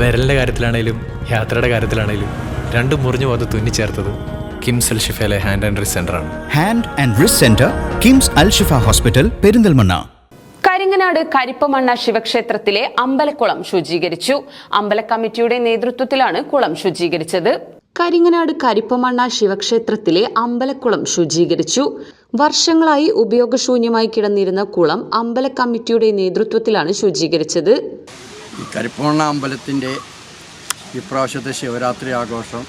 വിരലിന്റെ കാര്യത്തിലാണേലും യാത്രയുടെ കാര്യത്തിലാണേലും രണ്ടും മുറിഞ്ഞു പോകാതെ തുന്നിച്ചേർത്തത് കിംസ് അൽ ഷിഫയിലെ ഹാൻഡ് ആൻഡ് റിസ് ആണ്. Hand and wrist centre KIMS Al Shifa hospital Perinthalmanna. Karinganad Karippamanna ശിവക്ഷേത്രത്തിലെ അമ്പലക്കുളം ശുചീകരിച്ചു. അമ്പല കമ്മിറ്റിയുടെ നേതൃത്വത്തിലാണ് കുളം ശുചീകരിച്ചത്. കരിങ്ങനാട് കരിപ്പമണ്ണ ശിവക്ഷേത്രത്തിലെ അമ്പലക്കുളം ശുചീകരിച്ചു. വർഷങ്ങളായി ഉപയോഗശൂന്യമായി കിടന്നിരുന്ന കുളം അമ്പല കമ്മിറ്റിയുടെ നേതൃത്വത്തിലാണ് ശുചീകരിച്ചത്. ഈ കരിപ്പമണ്ണ അമ്പലത്തിന്റെ ഇപ്രാവശ്യത്തെ ശിവരാത്രി ആഘോഷം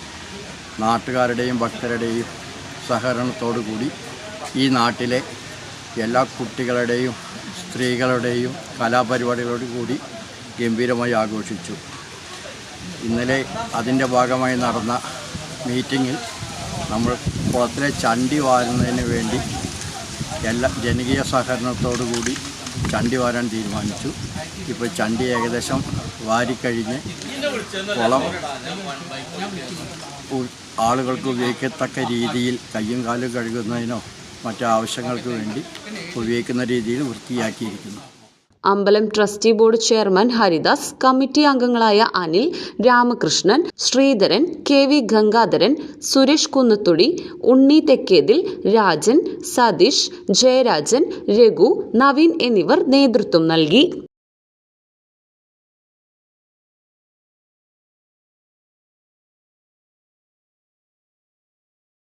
നാട്ടുകാരുടെയും ഭക്തരുടെയും സഹകരണത്തോടു കൂടി ഈ നാട്ടിലെ എല്ലാ കുട്ടികളുടെയും സ്ത്രീകളുടെയും കലാപരിപാടികളോട് കൂടി ഗംഭീരമായി ആഘോഷിച്ചു. ഇന്നലെ അതിന്റെ ഭാഗമായി നടന്ന മീറ്റിങ്ങിൽ നമ്മൾ കുളത്തിലെ ചണ്ടി വാരുന്നതിന് വേണ്ടി എല്ലാ ജനകീയ സഹകരണത്തോടു കൂടി ചണ്ടി വാരാൻ തീരുമാനിച്ചു. ഇപ്പോൾ ചണ്ടി ഏകദേശം വാരിക്കഴിഞ്ഞ് കുളം ആളുകൾക്ക് ഉപയോഗിക്കത്തക്ക രീതിയിൽ കയ്യും കാലും കഴുകുന്നതിനോ മറ്റു ആവശ്യങ്ങൾക്ക് വേണ്ടി ഉപയോഗിക്കുന്ന രീതിയിൽ വൃത്തിയാക്കിയിരിക്കുന്നു. അമ്പലം trustee board chairman Haridas committee അംഗങ്ങളായ അനിൽ രാമകൃഷ്ണൻ ശ്രീധരൻ കെ വി ഗംഗാധരൻ സുരേഷ് കുന്നത്തുടി ഉണ്ണി തെക്കേതിൽ രാജൻ സതീഷ് ജയരാജൻ രഘു നവീൻ എന്നിവർ നേതൃത്വം നൽകി.